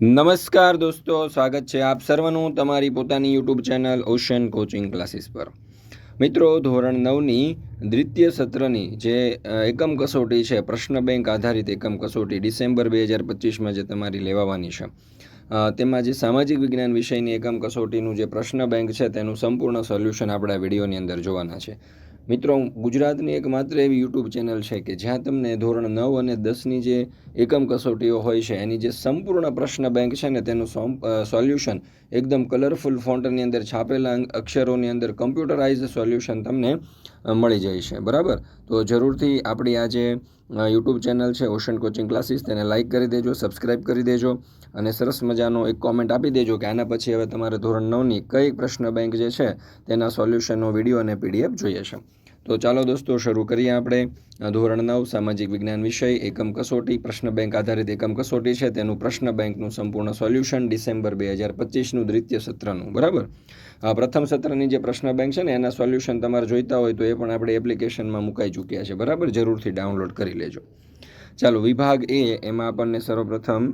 નમસ્કાર દોસ્તો, સ્વાગત છે આપ સર્વનું તમારી પોતાની YouTube channel Ocean coaching classes પર. મિત્રો, ધોરણ નવની દ્વિતીય સત્રની જે એકમ કસોટી છે, પ્રશ્ન બેંક આધારિત એકમ કસોટી ડિસેમ્બર બે હજાર પચીસમાં જે તમારી લેવાવાની છે તેમાં જે સામાજિક વિજ્ઞાન વિષયની એકમ કસોટીનું જે પ્રશ્ન બેંક છે, તેનું સંપૂર્ણ સોલ્યુશન આપણા વિડીયોની અંદર જોવાના છે. મિત્રો, ગુજરાતની એક માત્ર એવી યુટ્યુબ ચેનલ છે કે જ્યાં તમને ધોરણ નવ અને દસની જે એકમ કસોટીઓ હોય છે, એની જે સંપૂર્ણ પ્રશ્ન બેંક છે ને તેનું સોલ્યુશન એકદમ કલરફુલ ફોન્ટની અંદર છાપેલા અક્ષરોની અંદર કમ્પ્યુટરાઇઝ સોલ્યુશન તમને મળી જાય છે, બરાબર? તો જરૂરથી આપણી આ જે યુટ્યુબ ચેનલ છે ઓશન કોચિંગ ક્લાસીસ તેને લાઇક કરી દેજો સબસ્ક્રાઇબ કરી દેજો અને સરસ મજાનો એક કોમેન્ટ આપી દેજો કે આના પછી હવે તમારે ધોરણ નવની કઈ પ્રશ્ન બેંક જે છે, તેના સોલ્યુશનનો વીડિયો અને પીડીએફ જોઈએ છે. તો ચાલો દોસ્તો, શરૂ કરીએ આપણે. ધોરણ નવ, સામાજિક વિજ્ઞાન વિષય, એકમ કસોટી. પ્રશ્ન બેંક આધારિત એકમ કસોટી છે. તેનું પ્રશ્ન બેંકનું સંપૂર્ણ સોલ્યુશન ડિસેમ્બર બે હજાર પચીસનું દ્વિતીય સત્રનું, બરાબર? પ્રથમ સત્રની જે પ્રશ્ન બેંક છે ને, એના સોલ્યુશન તમારે જોઈતા હોય તો એ પણ આપણે એપ્લિકેશનમાં મુકાઈ ચૂક્યા છે, બરાબર? જરૂરથી ડાઉનલોડ કરી લેજો. ચાલો, વિભાગ એ એમાં આપણને સર્વપ્રથમ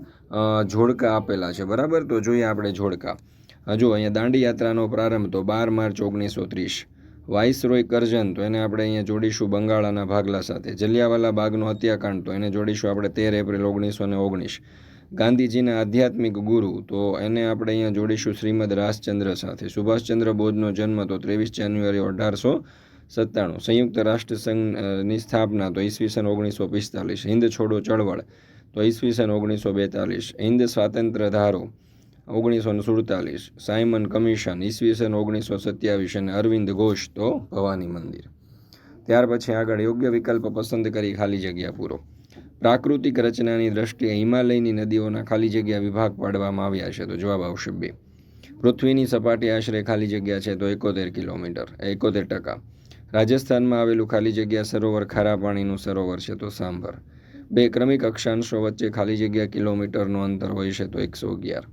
જોડકા આપેલા છે, બરાબર? તો જોઈએ આપણે જોડકા હજુ અહીંયા દાંડી યાત્રાનો પ્રારંભ તો બાર માર્ચ ઓગણીસો ત્રીસ. વાઇસરોય કરજન, તો એને આપણે અહીંયા જોડીશું બંગાળાના ભાગલા સાથે. જલિયાવાલા બાગનો હત્યાકાંડ, તો એને જોડીશું આપણે તેર એપ્રિલ ઓગણીસો ને ઓગણીસ. ગાંધીજીના આધ્યાત્મિક ગુરુ, તો એને આપણે અહીંયા જોડીશું શ્રીમદ રાજચંદ્ર સાથે. સુભાષચંદ્ર બોઝનો જન્મ તો ત્રેવીસ જાન્યુઆરી અઢારસો સત્તાણું. સંયુક્ત રાષ્ટ્ર સંઘની સ્થાપના તો ઈસવીસન ઓગણીસો પિસ્તાલીસ. હિન્દ છોડો ચળવળ તો ઈસવીસન ઓગણીસો બેતાલીસ. હિન્દ સ્વાતંત્ર્ય ધારો ઓગણીસો ને સુડતાલીસ. સાયમન કમિશન ઈસવીસન ઓગણીસો સત્યાવીસ અને અરવિંદ ઘોષ તો ભવાની મંદિર. ત્યાર પછી આગળ યોગ્ય વિકલ્પ પસંદ કરી ખાલી જગ્યા પૂરો. પ્રાકૃતિક રચનાની દ્રષ્ટિએ હિમાલયની નદીઓના ખાલી જગ્યા વિભાગ પાડવામાં આવ્યા છે. તો જવાબ આવશે બે. પૃથ્વીની સપાટી આશરે ખાલી જગ્યા છે તો એકોતેર કિલોમીટર. એકોતેર ટકા. રાજસ્થાનમાં આવેલું ખાલી જગ્યા સરોવર ખારા પાણીનું સરોવર છે તો સાંભર. બે ક્રમિક અક્ષાંશો વચ્ચે ખાલી જગ્યા કિલોમીટરનું અંતર હોય છે તો એકસો અગિયાર.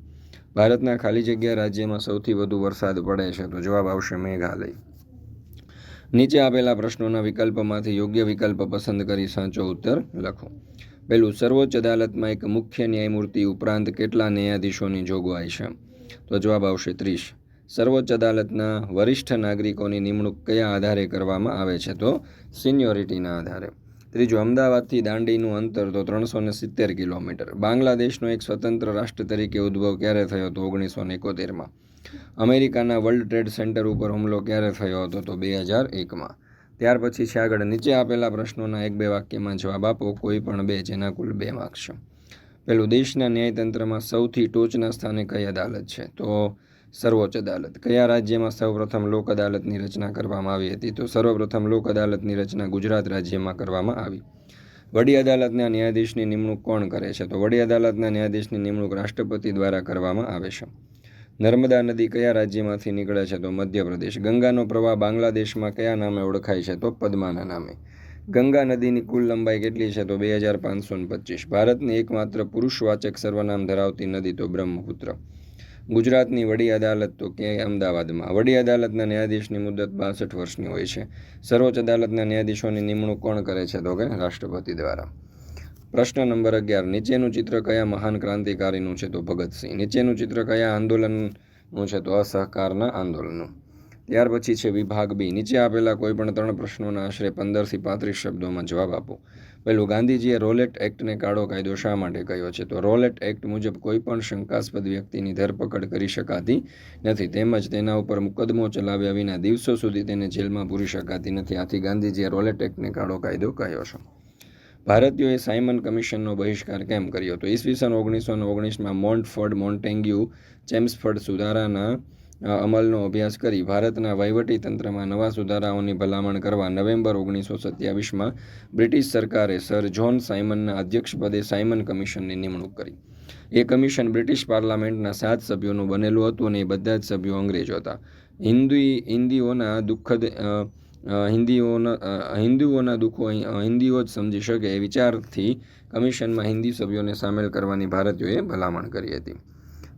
ભારતના ખાલી જગ્યા રાજ્યમાં સૌથી વધુ વરસાદ પડે છે, તો જવાબ આવશે મેઘાલય. નીચે આપેલા પ્રશ્નોના વિકલ્પમાંથી યોગ્ય વિકલ્પ પસંદ કરી સાચો ઉત્તર લખો. પહેલું, સર્વોચ્ચ અદાલતમાં એક મુખ્ય ન્યાયમૂર્તિ ઉપરાંત કેટલા ન્યાયાધીશોની જોગવાઈ છે? તો જવાબ આવશે ત્રીસ. સર્વોચ્ચ અદાલતના વરિષ્ઠ નાગરિકોની નિમણૂક કયા આધારે કરવામાં આવે છે? તો સિનિયોરિટીના આધારે. ત્રીજું, અમદાવાદથી દાંડીનું અંતર તો ત્રણસો ને સિત્તેર કિલોમીટર. બાંગ્લાદેશનો એક સ્વતંત્ર રાષ્ટ્ર તરીકે ઉદ્ભવ ક્યારે થયો તો ઓગણીસો ને એકોતેરમાં? અમેરિકાના વર્લ્ડ ટ્રેડ સેન્ટર ઉપર હુમલો ક્યારે થયો હતો તો બે હજાર એકમાં? ત્યાર પછી છે આગળ નીચે આપેલા પ્રશ્નોના એક બે વાક્યમાં જવાબ આપો, કોઈ પણ બે જેના કુલ બે માર્ક્સ પેલું, દેશના ન્યાયતંત્રમાં સૌથી ટોચના સ્થાને કઈ અદાલત છે? તો સર્વોચ્ચ અદાલત. કયા રાજ્યમાં સૌપ્રથમ લોક અદાલતની રચના કરવામાં આવી હતી? તો સર્વપ્રથમ લોક અદાલતની રચના ગુજરાત રાજ્યમાં કરવામાં આવી. વડી અદાલતના ન્યાયાધીશની નિમણૂક કોણ કરે છે? તો વડી અદાલતના ન્યાયાધીશની નિમણૂક રાષ્ટ્રપતિ દ્વારા કરવામાં આવે છે. નર્મદા નદી કયા રાજ્યમાંથી નીકળે છે? તો મધ્યપ્રદેશ. ગંગાનો પ્રવાહ બાંગ્લાદેશમાં કયા નામે ઓળખાય છે? તો પદ્માના નામે. ગંગા નદીની કુલ લંબાઈ કેટલી છે? તો બે હજાર પાંચસો પચીસ. ભારતની એકમાત્ર પુરુષવાચક સર્વનામ ધરાવતી નદી તો બ્રહ્મપુત્ર. ગુજરાતની વડી અદાલત તો ક્યાંય અમદાવાદમાં? વડી અદાલતના ન્યાયાધીશની મુદત બાસઠ વર્ષની હોય છે. સર્વોચ્ચ અદાલતના ન્યાયાધીશોની નિમણૂક કોણ કરે છે તો કે રાષ્ટ્રપતિ દ્વારા? પ્રશ્ન નંબર અગિયાર. નીચેનું ચિત્ર કયા મહાન ક્રાંતિકારીનું છે તો ભગતસિંહ? નીચેનું ચિત્ર કયા આંદોલનનું છે તો અસહકારના આંદોલનનું? ત્યાર પછી છે વિભાગ બી. નીચે આપેલા કોઈ પણ ત્રણ પ્રશ્નોના આશરે પંદરથી પાંત્રીસ શબ્દોમાં જવાબ આપો. પહેલું, ગાંધીજીએ રોલેટ એક્ટને કાળો કાયદો શા માટે કહ્યો છે? તો રોલેટ એક્ટ મુજબ કોઈ પણ શંકાસ્પદ વ્યક્તિની ધરપકડ કરી શકાતી નથી. તેમજ તેના ઉપર મુકદ્દમો ચલાવ્યા વિના દિવસો સુધી તેને જેલમાં પૂરી શકાતી નથી. આથી ગાંધીજીએ રોલેટ એક્ટને કાળો કાયદો કહ્યો છે. ભારતીયોએ સાયમન કમિશનનો બહિષ્કાર કેમ કર્યો? તો ઈસવીસન ઓગણીસો ઓગણીસમાં મોન્ટફર્ડ મોન્ટેન્ગ્યુ ચેમ્સફર્ડ સુધારાના અમલનો અભ્યાસ કરી ભારતના વહીવટી તંત્રમાં નવા સુધારાઓની ભલામણ કરવા નવેમ્બર ઓગણીસો સત્યાવીસમાં બ્રિટિશ સરકારે સર જ્હોન સાયમનના અધ્યક્ષપદે સાયમન કમિશનની નિમણૂક કરી. એ કમિશન બ્રિટિશ પાર્લામેન્ટના સાત સભ્યોનું બનેલું હતું અને એ બધા જ સભ્યો અંગ્રેજો હતા. હિન્દી હિન્દીઓના દુઃખદ હિન્દીઓના હિન્દુઓના દુઃખો હિન્દીઓ જ સમજી શકે એ વિચારથી કમિશનમાં હિન્દી સભ્યોને સામેલ કરવાની ભારતીયોએ ભલામણ કરી હતી.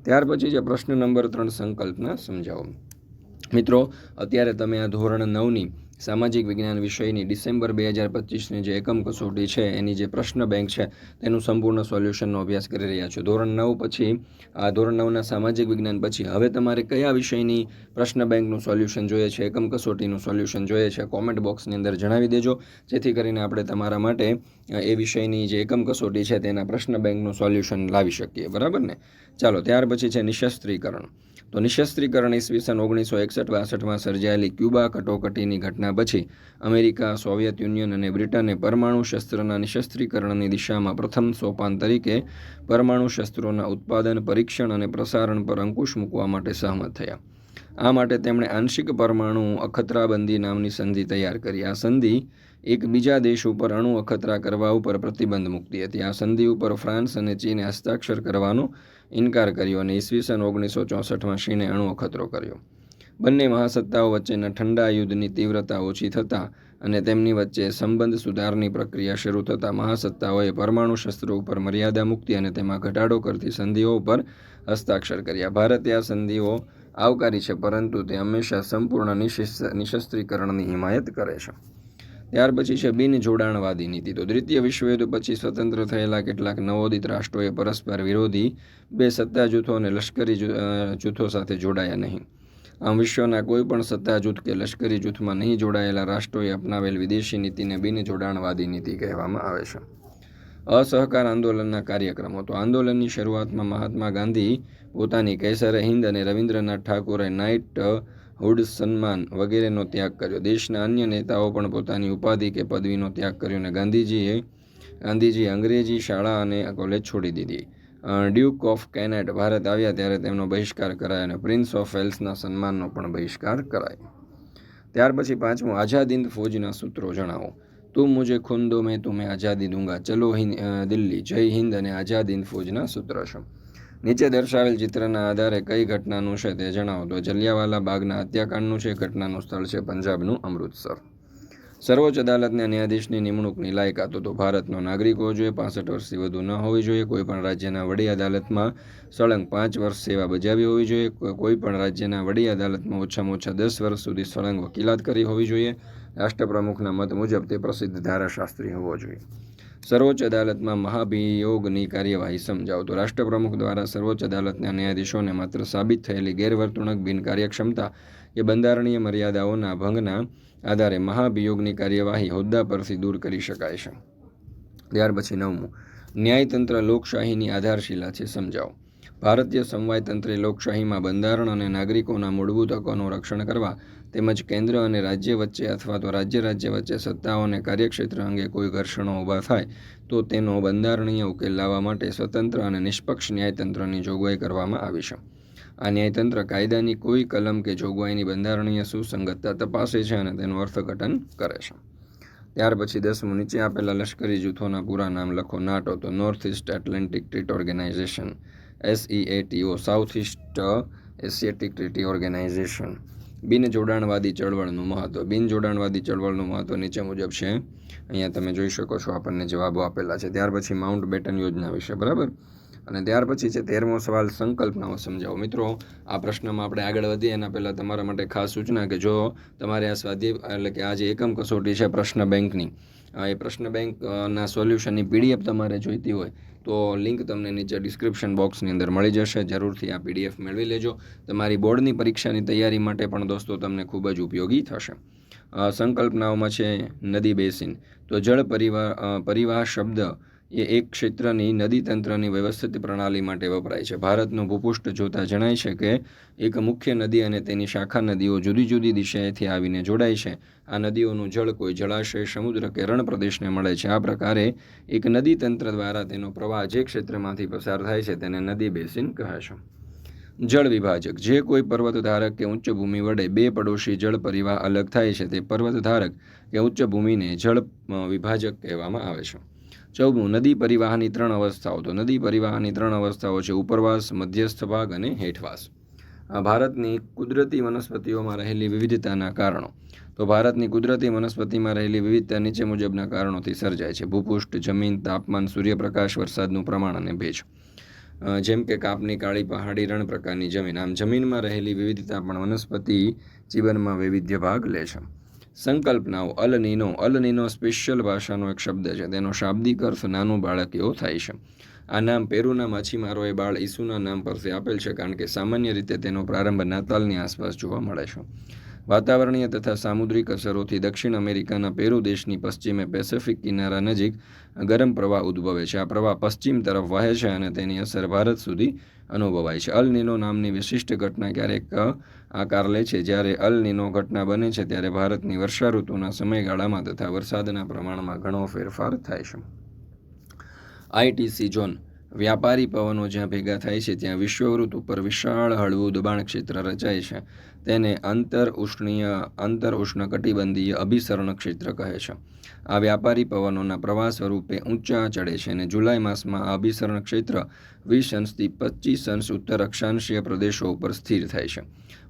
ત્યાર પછી જે પ્રશ્ન નંબર ત્રણ સંકલ્પના સમજાવો. મિત્રો અત્યારે તમે આ ધોરણ નવની સામાજિક વિજ્ઞાન વિષયની ડિસેમ્બર બે હજાર પચીસની જે એકમ કસોટી છે, એની જે પ્રશ્ન બેંક છે, તેનું સંપૂર્ણ સોલ્યુશનનો અભ્યાસ કરી રહ્યા છો. ધોરણ નવ પછી, આ ધોરણ નવના સામાજિક વિજ્ઞાન પછી, હવે તમારે કયા વિષયની પ્રશ્ન બેંકનું સોલ્યુશન જોઈએ છે, એકમ કસોટીનું સોલ્યુશન જોઈએ છે, કોમેન્ટ બોક્સની અંદર જણાવી દેજો. જેથી કરીને આપણે તમારા માટે એ વિષયની જે એકમ કસોટી છે, તેના પ્રશ્ન બેંકનું સોલ્યુશન લાવી શકીએ. બરાબર ને? ચાલો, ત્યાર પછી છે નિશસ્ત્રીકરણ. તો નિશસ્ત્રીકરણ ઈસવીસન ઓગણીસો એકસઠ બાસઠમાં સર્જાયેલી ક્યુબા કટોકટીની ઘટના પછી અમેરિકા, સોવિયત યુનિયન અને બ્રિટને પરમાણુ શસ્ત્રના નિશસ્ત્રીકરણની દિશામાં પ્રથમ સોપાન તરીકે પરમાણુ શસ્ત્રોના ઉત્પાદન, પરીક્ષણ અને પ્રસારણ પર અંકુશ મૂકવા માટે સહમત થયા. આ માટે તેમણે આંશિક પરમાણુ અખતરાબંધી નામની સંધિ તૈયાર કરી. આ સંધિ એક બીજા દેશ ઉપર અણુ અખતરા કરવા ઉપર પ્રતિબંધ મૂકતી હતી. આ સંધિ ઉપર ફ્રાન્સ અને ચીને હસ્તાક્ષર કરવાનો ઇનકાર કર્યો અને ઈસવીસન ઓગણીસો ચોસઠમાં શીને અણુ અખતરો કર્યો. બંને મહાસત્તાઓ વચ્ચેના ઠંડા યુદ્ધની તીવ્રતા ઓછી થતાં અને તેમની વચ્ચે સંબંધ સુધારની પ્રક્રિયા શરૂ થતાં મહાસત્તાઓએ પરમાણુ શસ્ત્રો ઉપર મર્યાદા મુક્તિ અને તેમાં ઘટાડો કરતી સંધિઓ ઉપર હસ્તાક્ષર કર્યા. ભારતે આ સંધિઓ આવકારી છે, પરંતુ તે હંમેશા સંપૂર્ણ નિશસ્ત્રીકરણની હિમાયત કરે છે. ત્યાર પછી છે બિન જોડાણવાદી નીતિ. તો દ્વિતીય વિશ્વયુદ્ધ પછી સ્વતંત્ર થયેલા કેટલાક નવોદિત રાષ્ટ્રોએ પરસ્પર વિરોધી બે સત્તા જૂથો અને લશ્કરી જૂથો સાથે જોડાયા નહીં. આમ વિશ્વના કોઈ પણ સત્તા જૂથ કે લશ્કરી જૂથમાં નહીં જોડાયેલા રાષ્ટ્રોએ અપનાવેલ વિદેશી નીતિને બિન જોડાણવાદી નીતિ કહેવામાં આવે છે. અસહકાર આંદોલનના કાર્યક્રમો. તો આંદોલનની શરૂઆતમાં મહાત્મા ગાંધી પોતાની કેસરે હિન્દ અને રવિન્દ્રનાથ ઠાકોરે નાઇટ હુડ સન્માન વગેરેનો ત્યાગ કર્યો. દેશના અન્ય નેતાઓ પણ પોતાની ઉપાધિ કે પદવીનો ત્યાગ કર્યો અને ગાંધીજીએ ગાંધીજીએ અંગ્રેજી શાળા અને કોલેજ છોડી દીધી. ડ્યુક ઓફ કેનેટ ભારત આવ્યા ત્યારે તેમનો બહિષ્કાર કરાયો અને પ્રિન્સ ઓફ વેલ્સના સન્માનનો પણ બહિષ્કાર કરાયો. ત્યાર પછી પાંચમું, આઝાદ હિન્દ ફૌજના સૂત્રો જણાવો. તું મુજે ખૂન દો મેં તુમે આઝાદી દૂંગા. ચલો હિન્દ દિલ્હી. જય હિન્દ અને આઝાદ હિન્દ ફોજના સૂત્ર છે. નીચે દર્શાવેલ ચિત્રના આધારે કઈ ઘટનાનું છે તે જણાવો. તો જલિયાવાલા બાગના હત્યાકાંડનું છે ઘટનાનું સ્થળ છે પંજાબનું અમૃતસર. સર્વોચ્ચ અદાલતના ન્યાયાધીશની નિમણૂકની લાયકાતો તો ભારતનો નાગરિક હોવો જોઈએ, પાસઠ વર્ષથી વધુ ન હોવી જોઈએ કોઈપણ રાજ્યના વડી અદાલતમાં સળંગ પાંચ વર્ષ સેવા બજાવી હોવી જોઈએ કોઈપણ રાજ્યના વડી અદાલતમાં ઓછામાં ઓછા દસ વર્ષ સુધી સળંગ વકીલાત કરી હોવી જોઈએ. રાષ્ટ્રપ્રમુખના મત મુજબ તે પ્રસિદ્ધ ધારાશાસ્ત્રી હોવો જોઈએ. સર્વોચ્ચ અદાલતમાં મહાભિયોગની કાર્યવાહી સમજાવો તો રાષ્ટ્રપ્રમુખ દ્વારા સર્વોચ્ચ અદાલતના ન્યાયાધીશોને માત્ર સાબિત થયેલી ગેરવર્તણૂક બિનકાર્યક્ષમતા કે બંધારણીય મર્યાદાઓના ભંગના આધારે મહાભિયોગની કાર્યવાહી હોદ્દા પરથી દૂર કરી શકાય છે. ત્યાર પછી નવમું, ન્યાયતંત્ર લોકશાહીની આધારશિલા છે સમજાવો. ભારતીય સમવાયતંત્રે લોકશાહીમાં બંધારણ અને નાગરિકોના મૂળભૂત હકોનું રક્ષણ કરવા તેમજ કેન્દ્ર અને રાજ્ય વચ્ચે અથવા તો રાજ્ય રાજ્ય વચ્ચે સત્તાઓ અને કાર્યક્ષેત્ર અંગે કોઈ ઘર્ષણો ઊભા થાય, તો તેનો બંધારણીય ઉકેલ લાવવા માટે સ્વતંત્ર અને નિષ્પક્ષ ન્યાયતંત્રની જોગવાઈ કરવામાં આવી છે. આ ન્યાયતંત્ર કાયદાની કોઈ કલમ કે જોગવાઈની બંધારણીય સુસંગતતા તપાસે છે અને તેનું અર્થઘટન કરે છે. ત્યાર પછી દસમું નીચે આપેલા લશ્કરી જૂથોના પૂરા નામ લખો. નાટો, તો North East Atlantic treat organisation SEATO South East Asiatic treaty organisation બિન જોડાણવાદી ચળવળનું મહત્વ. બિન જોડાણવાદી ચળવળનું મહત્વ નીચે મુજબ છે. અહીંયા તમે જોઈ શકો છો આપણને જવાબો આપેલા છે. ત્યાર પછી માઉન્ટ બેટન યોજના વિશે, બરાબર? અને ત્યાર પછી છે તેરમો સવાલ, સંકલ્પનાઓ સમજાવો. મિત્રો, આ પ્રશ્નમાં આપણે આગળ વધીએ એના પહેલાં તમારા માટે ખાસ સૂચના કે જો તમારે આ સ્વાધ્યાય, એટલે કે આ જે એકમ કસોટી છે પ્રશ્ન બેંકની એ પ્રશ્ન બેંકના સોલ્યુશનની પીડીએફ તમારે જોઈતી હોય તો લિંક તમને નીચે ડિસ્ક્રિપ્શન બોક્સની અંદર મળી જશે. જરૂરથી આ પીડીએફ મેળવી લેજો. તમારી બોર્ડની પરીક્ષાની તૈયારી માટે પણ દોસ્તો તમને ખૂબ જ ઉપયોગી થશે. સંકલ્પનાઓમાં છે નદી બેસીન. તો જળ પરિવાર પરિવાહ શબ્દ એ એક ક્ષેત્રની નદી તંત્રની વ્યવસ્થિત પ્રણાલી માટે વપરાય છે. ભારતનું ભૂપૃષ્ઠ જોતા જણાય છે કે, એક મુખ્ય નદી અને તેની શાખા નદીઓ જુદી જુદી દિશાએથી આવીને જોડાય છે. આ નદીઓનું જળ કોઈ જળાશય, સમુદ્ર કે રણ પ્રદેશને મળે છે. આ પ્રકારે એક નદી તંત્ર દ્વારા તેનો પ્રવાહ જે ક્ષેત્રમાંથી પસાર થાય છે તેને નદી બેસિન કહે છે જળ વિભાજક. જે કોઈ પર્વત ધારક કે ઉચ્ચ ભૂમિ વડે બે પડોશી જળ પરિવાહ અલગ થાય છે તે પર્વત ધારક કે ઉચ્ચ ભૂમિને જળ વિભાજક કહેવામાં આવે છે. ચૌદમું, નદી પરિવાહની ત્રણ અવસ્થાઓ. તો નદી પરિવાહની ત્રણ અવસ્થાઓ છે, ઉપરવાસ, મધ્યસ્થ ભાગ અને હેઠવાસ. ભારતની કુદરતી વનસ્પતિઓમાં રહેલી વિવિધતાના કારણો. તો ભારતની કુદરતી વનસ્પતિમાં રહેલી વિવિધતા નીચે મુજબના કારણોથી સર્જાય છે. ભૂપૃષ્ઠ, જમીન, તાપમાન, સૂર્યપ્રકાશ, વરસાદનું પ્રમાણ અને ભેજ. જેમ કે કાપની કાળી પહાડી રણ પ્રકારની જમીન. આમ જમીનમાં રહેલી વિવિધતા પણ વનસ્પતિ જીવનમાં વૈવિધ્ય ભાગ લે છે. સંકલ્પનાઓ, અલનીનો અલનીનો સ્પેશિયલ ભાષાનો એક શબ્દ છે. તેનો શાબ્દિક અર્થ નાનું બાળક એવો થાય છે. આ નામ પેરુના માછીમારોએ બાળ ઈસુના નામ પરથી આપેલ છે, કારણ કે સામાન્ય રીતે તેનો પ્રારંભ નાતાલની આસપાસ જોવા મળે છે. વાતાવરણીય તથા સામુદ્રિક અસરોથી દક્ષિણ અમેરિકાના પેરુ દેશની પશ્ચિમે પેસેફિક કિનારા નજીક ગરમ પ્રવાહ ઉદ્ભવે છે. આ પ્રવાહ પશ્ચિમ તરફ વહે છે અને તેની અસર ભારત સુધી અનુભવાય છે. અલ નીનો નામની વિશિષ્ટ ઘટના ક્યારેક આકાર લે છે. જ્યારે અલ નીનો ઘટના બને છે, ત્યારે ભારતની વર્ષા ઋતુના સમયગાળામાં તથા વરસાદના પ્રમાણમાં ઘણો ફેરફાર થાય છે. આઈટીસી ઝોન વ્યાપારી પવનો જ્યાં ભેગા થાય છે, ત્યાં વિશ્વવૃત ઉપર વિશાળ હળવું દબાણ ક્ષેત્ર રચાય છે. તેને આંતર ઉષ્ણીય આંતર ઉષ્ણકટિબંધીય અભિસરણ ક્ષેત્ર કહે છે. આ વ્યાપારી પવનોના પ્રવાહ સ્વરૂપે ઊંચા ચડે છે અને જુલાઈ માસમાં આ અભિસરણ ક્ષેત્ર વીસ અંશથી પચીસ અંશ ઉત્તર અક્ષાંશીય પ્રદેશો ઉપર સ્થિર થાય છે.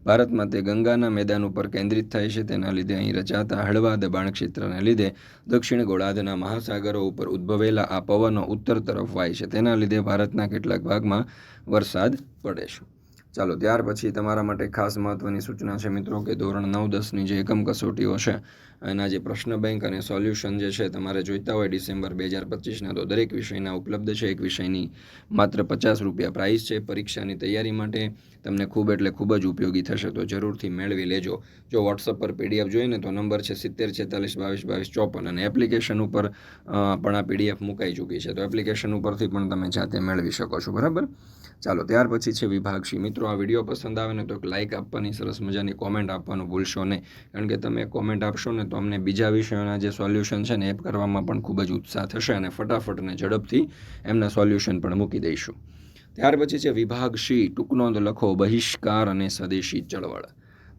ભારતમાં તે ગંગાના મેદાન ઉપર કેન્દ્રિત થાય છે. તેના લીધે અહીં રચાતા હળવા દબાણ ક્ષેત્રને લીધે દક્ષિણ ગોળાર્ધના મહાસાગરો ઉપર ઉદ્ભવેલા આ પવનો ઉત્તર તરફ વાય છે. તેના લીધે ભારતના કેટલાક ભાગમાં વરસાદ પડે છે. ચાલો, ત્યાર પછી તમારા માટે ખાસ મહત્ત્વની સૂચના છે મિત્રો કે ધોરણ નવ દસની જે એકમ કસોટીઓ છે, એના જે પ્રશ્ન બેંક અને સોલ્યુશન જે છે તમારે જોઈતા હોય ડિસેમ્બર બે હજાર પચીસના, તો દરેક વિષયના ઉપલબ્ધ છે. એક વિષયની માત્ર પચાસ રૂપિયા પ્રાઇસ છે પરીક્ષાની તૈયારી માટે, તમને ખૂબ એટલે ખૂબ જ ઉપયોગી થશે, તો જરૂરથી મેળવી લેજો. જો વોટ્સઅપ પર પીડીએફ જોઈએ ને તો નંબર છે સિત્તેર, છેતાલીસ, બાવીસ બાવીસ, ચોપન અને એપ્લિકેશન ઉપર પણ આ પીડીએફ મુકાઈ ચૂકી છે. તો એપ્લિકેશન ઉપરથી પણ તમે જાતે મેળવી શકો છો, બરાબર? ચાલો, ત્યાર પછી છે વિભાગ મિત્રો, આ વીડિયો પસંદ આવે ને તો એક લાઇક આપવાની, સરસ મજાની કોમેન્ટ આપવાનું ભૂલશો નહીં. કારણ કે તમે કોમેન્ટ આપશો ને તો અમને બીજા વિષયોના જે સોલ્યુશન છે ને, એ કરવામાં પણ ખૂબ જ ઉત્સાહ થશે અને ફટાફટ અને ઝડપથી એમના સોલ્યુશન પણ મૂકી દઈશું. ત્યાર પછી છે વિભાગ સી ટૂંકનોંધ લખો, બહિષ્કાર અને સ્વદેશી ચળવળ.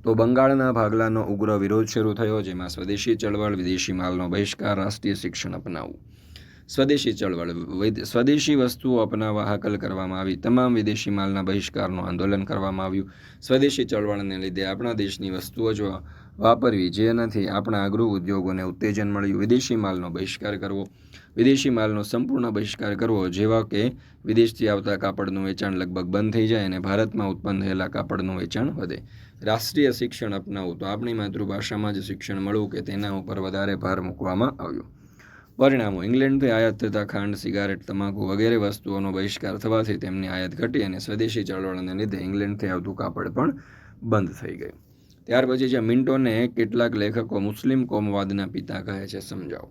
તો બંગાળના ભાગલાનો ઉગ્ર વિરોધ શરૂ થયો, જેમાં સ્વદેશી ચળવળ, વિદેશી માલનો બહિષ્કાર, રાષ્ટ્રીય શિક્ષણ અપનાવવું. સ્વદેશી ચળવળ સ્વદેશી વસ્તુઓ અપનાવવા, હાકલ કરવામાં આવી. તમામ વિદેશી માલના બહિષ્કારનું આંદોલન કરવામાં આવ્યું. સ્વદેશી ચળવળને લીધે આપણા દેશની વસ્તુઓ જો વાપરવી, જેનાથી આપણા ગૃહ ઉદ્યોગોને ઉત્તેજન મળ્યું. વિદેશી માલનો બહિષ્કાર કરવો, વિદેશી માલનો સંપૂર્ણ બહિષ્કાર કરવો, જેવા કે વિદેશથી આવતા કાપડનું વેચાણ લગભગ બંધ થઈ જાય અને ભારતમાં ઉત્પન્ન થયેલા કાપડનું વેચાણ વધે. રાષ્ટ્રીય શિક્ષણ અપનાવવું તો આપણી માતૃભાષામાં જ શિક્ષણ મળવું કે તેના ઉપર વધારે ભાર મૂકવામાં આવ્યો. પરિણામો. ઇંગ્લેન્ડથી આયાત થતા ખાંડ, સિગારેટ, તમાકુ વગેરે વસ્તુઓનો બહિષ્કાર થવાથી તેમની આયાત ઘટી અને સ્વદેશી ચળવળને લીધે ઇંગ્લેન્ડથી આવતું કાપડ પણ બંધ થઈ ગયું. ત્યાર પછી જે મિન્ટોને કેટલાક લેખકો મુસ્લિમ કોમવાદના પિતા કહે છે, સમજાવો.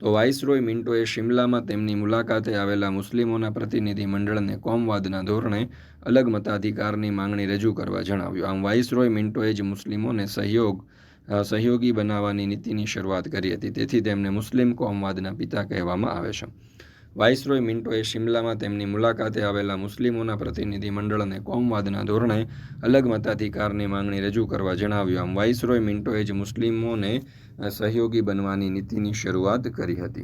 તો વાઇસરોય મિન્ટોએ શિમલામાં તેમની મુલાકાતે આવેલા મુસ્લિમોના પ્રતિનિધિ મંડળને કોમવાદના ધોરણે અલગ મતાધિકારની માંગણી રજૂ કરવા જણાવ્યું. આમ વાઇસરોય મિન્ટોએ જ મુસ્લિમોને સહયોગ સહયોગી બનાવવાની નીતિની શરૂઆત કરી હતી. તેથી તેમને મુસ્લિમ કોમવાદના પિતા કહેવામાં આવે છે. વાઇસરોય મિન્ટોએ શિમલામાં તેમની મુલાકાતે આવેલા મુસ્લિમોના પ્રતિનિધિ મંડળને કોમવાદના ધોરણે અલગ મતાધિકારની માંગણી રજૂ કરવા જણાવ્યું. આમ, વાઇસરોય મિન્ટોએ જ મુસ્લિમોને સહયોગી બનવાની નીતિની શરૂઆત કરી હતી.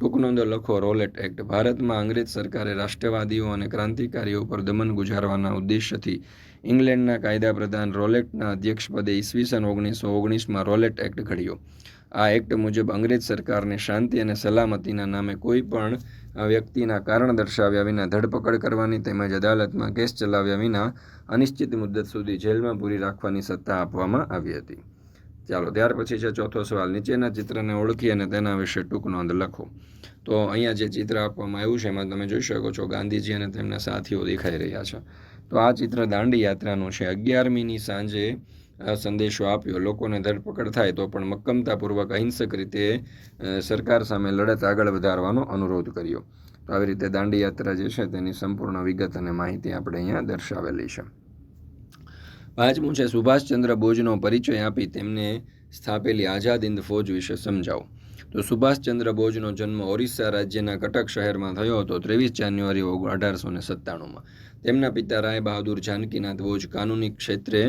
ટૂંકનોંધો લખો, રોલેટ એક્ટ ભારતમાં અંગ્રેજ સરકારે રાષ્ટ્રવાદીઓ અને ક્રાંતિકારીઓ પર દમન ગુજારવાના ઉદ્દેશ્યથી ઇંગ્લેન્ડના કાયદા પ્રધાન રોલેટના અધ્યક્ષપદે ઈસવીસન ઓગણીસો ઓગણીસમાં રોલેટ એક્ટ ઘડ્યો. આ એક્ટ મુજબ અંગ્રેજ સરકારને શાંતિ અને સલામતીના નામે કોઈ પણ વ્યક્તિના કારણ દર્શાવ્યા વિના ધરપકડ કરવાની તેમજ અદાલતમાં કેસ ચલાવ્યા વિના અનિશ્ચિત મુદ્દત સુધી જેલમાં પૂરી રાખવાની સત્તા આપવામાં આવી હતી. ચાલો, ત્યાર પછી છે ચોથો સવાલ. નીચેના ચિત્રને ઓળખી અને તેના વિશે ટૂંક નોંધ લખો. તો અહીંયા જે ચિત્ર આપવામાં આવ્યું છે, એમાં તમે જોઈ શકો છો ગાંધીજી અને તેમના સાથીઓ દેખાઈ રહ્યા છે. તો આ ચિત્ર દાંડી યાત્રાનું છે. અગિયારમીની સાંજે સંદેશો આપ્યો. લોકોને ધરપકડ થાય તો પણ મક્કમતાપૂર્વક અહિંસક રીતે સરકાર સામે લડત આગળ વધારવાનો અનુરોધ કર્યો. તો આવી રીતે દાંડી યાત્રા જે છે તેની સંપૂર્ણ વિગત અને માહિતી આપણે અહીંયા દર્શાવેલી છે. પાંચમું છે સુભાષચંદ્ર બોઝનો પરિચય આપી તેમને સ્થાપેલી આઝાદ હિંદ ફૌજ વિશે સમજાવો. તો સુભાષચંદ્ર બોઝનો જન્મ ઓરિસ્સા રાજ્યના કટક શહેરમાં થયો હતો ત્રેવીસ જાન્યુઆરી અઢારસો ને સત્તાણુંમાં. તેમના પિતા રાય બહાદુર જાનકીનાથ બોઝ કાનૂની ક્ષેત્રે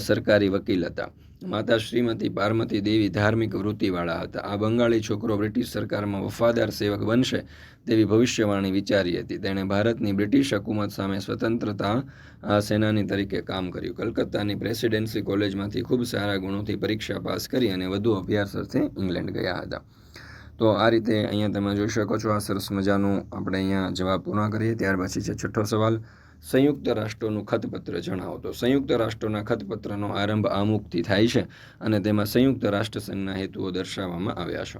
સરકારી વકીલ હતા. માતા શ્રીમતી પાર્વતી દેવી ધાર્મિક વૃત્તિવાળા હતા. આ બંગાળી છોકરો બ્રિટિશ સરકારમાં વફાદાર સેવક બનશે તેવી ભવિષ્યવાણી વિચારી હતી. તેણે ભારતની બ્રિટિશ હકુમત સામે સ્વતંત્રતા સેનાની તરીકે કામ કર્યું. કલકત્તાની પ્રેસિડેન્સી કોલેજમાંથી ખૂબ સારા ગુણોથી પરીક્ષા પાસ કરી અને વધુ અભ્યાસ અર્થે ઇંગ્લેન્ડ ગયા હતા. તો આ રીતે અહીંયા તમે જોઈ શકો છો આ સરસ મજાનું. આપણે અહીંયા જવાબ પૂર્ણ કરીએ. ત્યાર પછી છે છઠ્ઠો સવાલ. સંયુક્ત રાષ્ટ્રોનું ખતપત્ર જણાવો તો સંયુક્ત રાષ્ટ્રોના ખતપત્રનો આરંભ આમુખથી થાય છે અને તેમાં સંયુક્ત રાષ્ટ્રસંઘના હેતુઓ દર્શાવવામાં આવ્યા છે.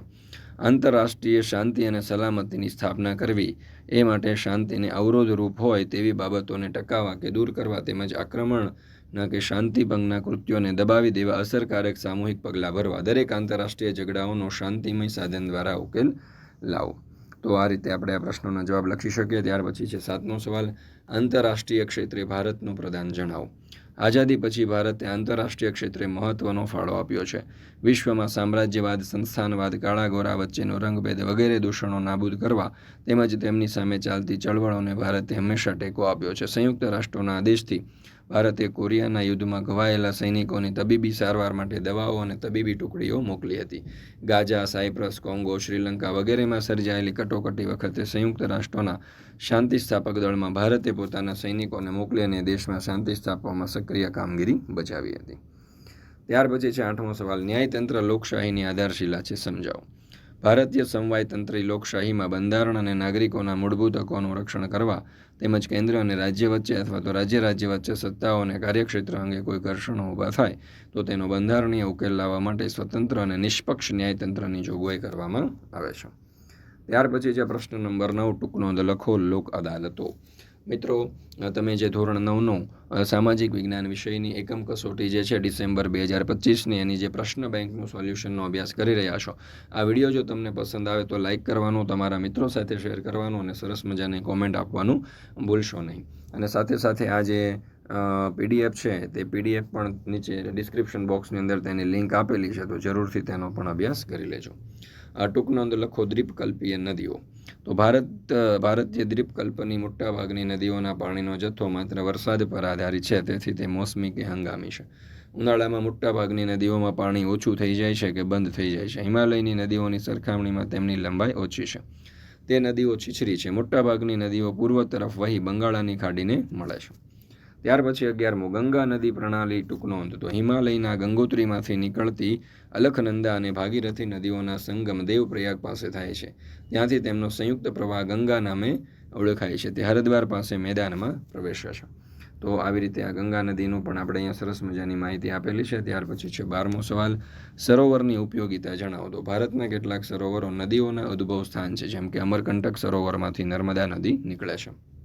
આંતરરાષ્ટ્રીય શાંતિ અને સલામતીની સ્થાપના કરવી એ માટે શાંતિને અવરોધરૂપ હોય તેવી બાબતોને ટકાવવા કે દૂર કરવા તેમજ આક્રમણના કે શાંતિભંગના કૃત્યોને દબાવી દેવા અસરકારક સામૂહિક પગલાં ભરવા દરેક આંતરરાષ્ટ્રીય ઝઘડાઓનો શાંતિમય સાધન દ્વારા ઉકેલ લાવો. તો આ રીતે આપણે આ પ્રશ્નોના જવાબ લખી શકીએ. ત્યાર પછી છે સાતમો સવાલ. આંતરરાષ્ટ્રીય ક્ષેત્રે ભારતનું પ્રદાન જણાવો. આઝાદી પછી ભારતે આંતરરાષ્ટ્રીય ક્ષેત્રે મહત્વનો ફાળો આપ્યો છે. વિશ્વમાં સામ્રાજ્યવાદ, સંસ્થાનવાદ કાળા ગોરા વચ્ચેનો રંગભેદ વગેરે દૂષણો નાબૂદ કરવા તેમજ તેમની સામે ચાલતી ચળવળોને ભારતે હંમેશા ટેકો આપ્યો છે. સંયુક્ત રાષ્ટ્રોના આદેશથી ભારતે કોરિયાના યુદ્ધમાં ઘવાયેલા સૈનિકોની તબીબી સારવાર માટે દવાઓ અને તબીબી ટુકડીઓ મોકલી હતી. ગાજા સાયપ્રસ, કોંગો, શ્રીલંકા વગેરેમાં સર્જાયેલી કટોકટી વખતે સંયુક્ત રાષ્ટ્રોના શાંતિ સ્થાપક દળમાં ભારતે પોતાના સૈનિકોને મોકલી અને દેશમાં શાંતિ સ્થાપવામાં સક્રિય કામગીરી બજાવી હતી. ત્યાર પછી છે આઠમો સવાલ, ન્યાયતંત્ર લોકશાહીની આધારશિલા છે સમજાવો. ભારતીય સમવાયતંત્રી લોકશાહીમાં બંધારણ અને નાગરિકોના મૂળભૂત હકોનું રક્ષણ કરવા તેમજ કેન્દ્ર અને રાજ્ય વચ્ચે અથવા તો રાજ્ય રાજ્ય વચ્ચે સત્તાઓ અને કાર્યક્ષેત્ર અંગે કોઈ ઘર્ષણો ઊભા થાય, તો તેનો બંધારણીય ઉકેલ લાવવા માટે સ્વતંત્ર અને નિષ્પક્ષ ન્યાયતંત્રની જોગવાઈ કરવામાં આવે છે. ત્યાર પછી છે પ્રશ્ન નંબર નવ ટૂંકનોંધ લખો, લોક અદાલતો. મિત્રો તમે જે ધોરણ નવનો સામાજિક વિજ્ઞાન વિષયની એકમ કસોટી જે છે ડિસેમ્બર બે હજાર પચીસની, એની જે પ્રશ્ન બેંકનું સોલ્યુશનનો અભ્યાસ કરી રહ્યા છો, આ વીડિયો જો તમને પસંદ આવે તો લાઇક કરવાનું, તમારા મિત્રો સાથે શેર કરવાનું અને સરસ મજાની કોમેન્ટ આપવાનું ભૂલશો નહીં. અને સાથે સાથે આ જે પીડીએફ છે, તે પીડીએફ પણ નીચે ડિસ્ક્રિપ્શન બોક્સની અંદર તેની લિંક આપેલી છે, તો જરૂરથી તેનો પણ અભ્યાસ કરી લેજો. આ ટૂંકનો નોંધ લખો દ્વીપકલ્પીય નદીઓ. તો ભારત ભારતીય દ્વીપકલ્પની મોટાભાગની નદીઓના પાણીનો જથ્થો માત્ર વરસાદ પર આધારિત છે, તેથી તે મોસમી કે હંગામી છે. ઉનાળામાં મોટાભાગની નદીઓમાં પાણી ઓછું થઈ જાય છે કે બંધ થઈ જાય છે. હિમાલયની નદીઓની સરખામણીમાં તેમની લંબાઈ ઓછી છે. તે નદીઓ છીછરી છે. મોટાભાગની નદીઓ પૂર્વ તરફ વહી બંગાળાની ખાડીને મળે છે. ત્યાર પછી અગિયારમું ગંગા નદી પ્રણાલી ટૂંકનો અંત. તો હિમાલયના ગંગોત્રીમાંથી નીકળતી અલખનંદા અને ભાગીરથી નદીઓના સંગમ દેવપ્રયાગ પાસે થાય છે. ત્યાંથી તેમનો સંયુક્ત પ્રવાહ ગંગા નામે ઓળખાય છે. તે હરિદ્વાર પાસે મેદાનમાં પ્રવેશે છે. તો આવી રીતે આ ગંગા નદીનું પણ આપણે અહીંયા સરસ મજાની માહિતી આપેલી છે. ત્યાર પછી છે બારમો સવાલ, સરોવરની ઉપયોગિતા જણાવો. તો ભારતના કેટલાક સરોવરો નદીઓના ઉદ્ભવ સ્થાન છે. જેમ કે અમરકંટક સરોવરમાંથી નર્મદા નદી નીકળે છે.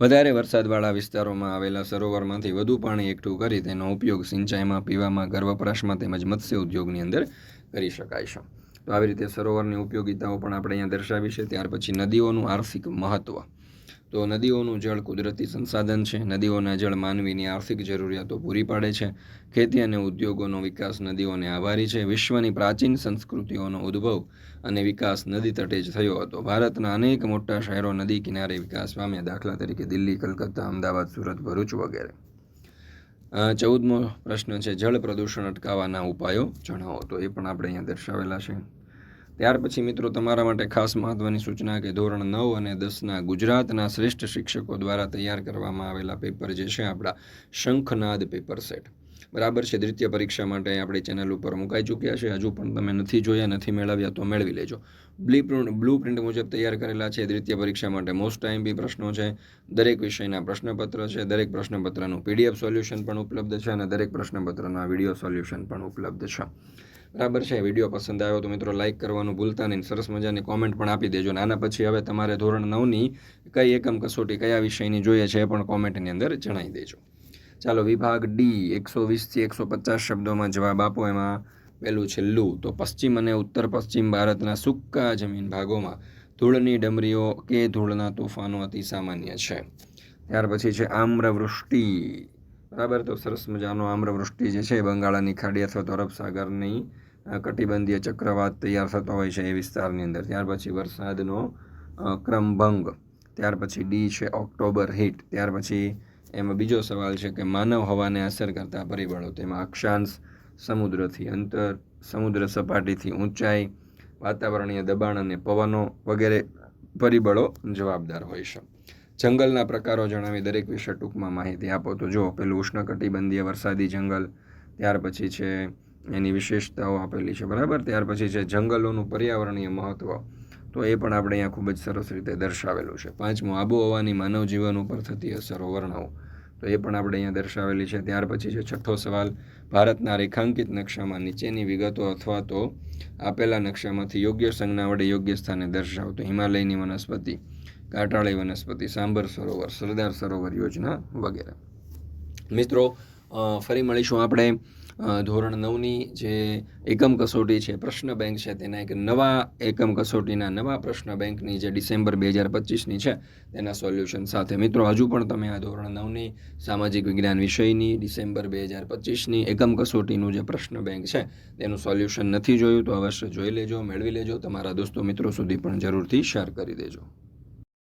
વધારે વરસાદવાળા વિસ્તારોમાં આવેલા સરોવરમાંથી વધુ પાણી એકઠું કરી તેનો ઉપયોગ સિંચાઈમાં, પીવામાં ઘર વપરાશમાં તેમજ મત્સ્ય ઉદ્યોગની અંદર કરી શકાય છે. તો આવી રીતે સરોવરની ઉપયોગિતાઓ પણ આપણે અહીંયા દર્શાવી છે. ત્યાર પછી નદીઓનું આર્થિક મહત્ત્વ તો નદીઓનું જળ કુદરતી સંસાધન છે. નદીઓના જળ માનવીની આર્થિક જરૂરિયાતો પૂરી પાડે છે. ખેતી અને ઉદ્યોગોનો વિકાસ નદીઓને આભારી છે. વિશ્વની પ્રાચીન સંસ્કૃતિઓનો ઉદ્ભવ અને વિકાસ નદી તટે જ થયો હતો. ભારતના અનેક મોટા શહેરો નદી કિનારે વિકાસ પામ્યા. દાખલા તરીકે દિલ્હી, કલકત્તા, અમદાવાદ, સુરત, ભરૂચ વગેરે. ચૌદમો પ્રશ્ન છે. જળ પ્રદૂષણ અટકાવવાના ઉપાયો જણાવો. તો એ પણ આપણે અહીંયા દર્શાવેલા છે. ત્યાર પછી મિત્રો તમારા માટે ખાસ મહત્ત્વની સૂચના કે ધોરણ નવ અને દસના ગુજરાતના શ્રેષ્ઠ શિક્ષકો દ્વારા તૈયાર કરવામાં આવેલા પેપર જે છે આપણા શંખનાદ પેપર સેટ. બરાબર છે, દ્વિતીય પરીક્ષા માટે આપણી ચેનલ ઉપર મુકાઈ ચૂક્યા છે. હજુ પણ તમે નથી જોયા, નથી મેળવ્યા તો મેળવી લેજો. બ્લી પ્રિન્ટ, બ્લુ પ્રિન્ટ મુજબ તૈયાર કરેલા છે. દ્વિતીય પરીક્ષા માટે મોસ્ટ ટાઈમ બી પ્રશ્નો છે. દરેક વિષયના પ્રશ્નપત્ર છે. દરેક પ્રશ્નપત્રનું પીડીએફ સોલ્યુશન પણ ઉપલબ્ધ છે અને દરેક પ્રશ્નપત્રના વીડિયો સોલ્યુશન પણ ઉપલબ્ધ છે. બરાબર છે? વીડિયો પસંદ આવ્યો તો મિત્રો લાઇક કરવાનું ભૂલતા નહીં. સરસ મજાની કોમેન્ટ પણ આપી દેજો. અને આના પછી હવે તમારે ધોરણ નવની કઈ એકમ કસોટી કયા વિષયની જોઈએ છે એ પણ કોમેન્ટની અંદર જણાવી દેજો. ચાલો, વિભાગ ડી એકસો વીસથી એકસો પચાસ શબ્દોમાં જવાબ આપો. એમાં પહેલું છેલ્લું. તો પશ્ચિમ અને ઉત્તર પશ્ચિમ ભારતના સૂકા જમીન ભાગોમાં ધૂળની ડમરીઓ કે ધૂળના તોફાનો અતિ સામાન્ય છે. ત્યાર પછી છે આમ્રવૃષ્ટિ. બરાબર? તો સરસ મજાનો આમ્રવૃષ્ટિ જે છે બંગાળાની ખાડી અથવા તો અરબ સાગરની કટિબંધીય ચક્રવાત તૈયાર થતો હોય છે એ વિસ્તારની અંદર. ત્યાર પછી વરસાદનો ક્રમભંગ. ત્યાર પછી ડી છે ઓક્ટોબર હીટ. ત્યાર પછી એમાં બીજો સવાલ છે કે માનવ હવાને અસર કરતા પરિબળો તેમાં અક્ષાંશ સમુદ્રથી અંતર, સમુદ્ર સપાટીથી ઊંચાઈ, વાતાવરણીય દબાણ અને પવનો વગેરે પરિબળો જવાબદાર હોય છે. જંગલના પ્રકારો જણાવી દરેક વિશે ટૂંકમાં માહિતી આપો. તો જો પેલું ઉષ્ણકટિબંધીય વરસાદી જંગલ, ત્યાર પછી છે એની વિશેષતાઓ આપેલી છે, બરાબર? ત્યાર પછી છે જંગલોનું પર્યાવરણીય મહત્ત્વ તો એ પણ આપણે અહીંયા ખૂબ જ સરસ રીતે દર્શાવેલું છે. પાંચમું, આબોહવાની માનવ જીવન ઉપર થતી અસરો વર્ણવો. તો એ પણ આપણે અહીંયા દર્શાવેલી છે. ત્યાર પછી છે છઠ્ઠો સવાલ, ભારતના રેખાંકિત નકશામાં નીચેની વિગતો અથવા તો આપેલા નકશામાંથી યોગ્ય સંજ્ઞા વડે યોગ્ય સ્થાને દર્શાવો તો હિમાલયની વનસ્પતિ. કાંટાળી વનસ્પતિ, સાંભર સરોવર, સરદાર સરોવર યોજના વગેરે. મિત્રો ફરી મળીશું આપણે ધોરણ નવની જે એકમ કસોટી છે, પ્રશ્ન બેંક છે, તેના એક નવા એકમ કસોટીના નવા પ્રશ્ન બેંકની જે ડિસેમ્બર બે હજાર પચીસની છે, તેના સોલ્યુશન સાથે. મિત્રો, હજુ પણ તમે આ ધોરણ નવની સામાજિક વિજ્ઞાન વિષયની ડિસેમ્બર બે હજાર પચીસની એકમ કસોટીનું જે પ્રશ્ન બેંક છે, તેનું સોલ્યુશન નથી જોયું, તો અવશ્ય જોઈ લેજો, મેળવી લેજો, તમારા દોસ્તો મિત્રો સુધી પણ જરૂરથી શેર કરી દેજો.